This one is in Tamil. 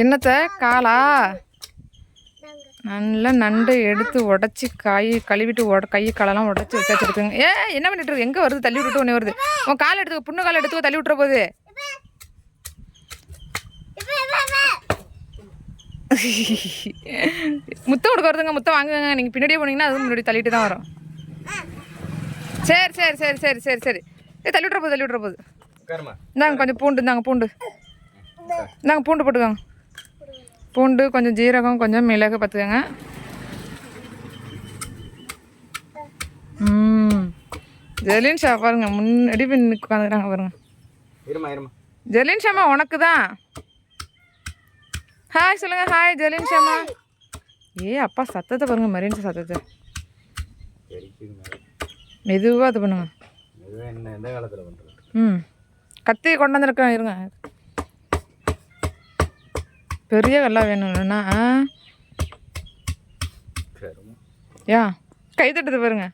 என்னத்த? காலா? நல்லா நண்டு எடுத்து உடச்சி காய் கழுவிட்டு உட கை காலெல்லாம் உடச்சி வச்சு வச்சுருக்குங்க ஏ என்ன பண்ணிட்டு இருக்கு? எங்கே வருது? தள்ளி விட்டுட்டு ஒன்று வருது. உன் கால் எடுத்துக்கோ புண்ணு கால் எடுத்துக்கோ தள்ளி விட்டுற போகுது முத்தம் கொடுக்க வருதுங்க முத்தம் வாங்குங்க. நீங்கள் பின்னாடியே போனீங்கன்னா அதுவும் முன்னாடி தள்ளிட்டு தான் வரும். சரி சரி சரி சரி சரி சரி. ஏ தள்ளி விட்ற போகுது தள்ளி விட்ற போகுது இந்தாங்க கொஞ்சம் பூண்டு இந்தாங்க பூண்டு. இந்தாங்க பூண்டு போட்டுக்கோங்க. பூண்டு கொஞ்சம் ஜீரகம் கொஞ்சம் மிளகு பார்த்துக்கோங்க. ம் ஜெலின் ஷா பாருங்க முன்னாடி போய் உட்காந்துக்கிறாங்க பாருங்க. இருமா இருமா. ஜெலின் ஷாமா உனக்கு தான் ஹாய் சொல்லுங்க ஹாய் ஜெலின் ஷாமா. ஏ அப்பா சத்தத்தை பாருங்க மரியாதை சத்தத்தை. மெதுவாக இது பண்ணுங்க. ம். கத்தி கொண்டு வந்திருக்கேன் இருங்க. பெரிய கல்லா வேணும் இல்லைன்னா ஆ? சரிம்மா யா கை தட்டுது பாருங்க.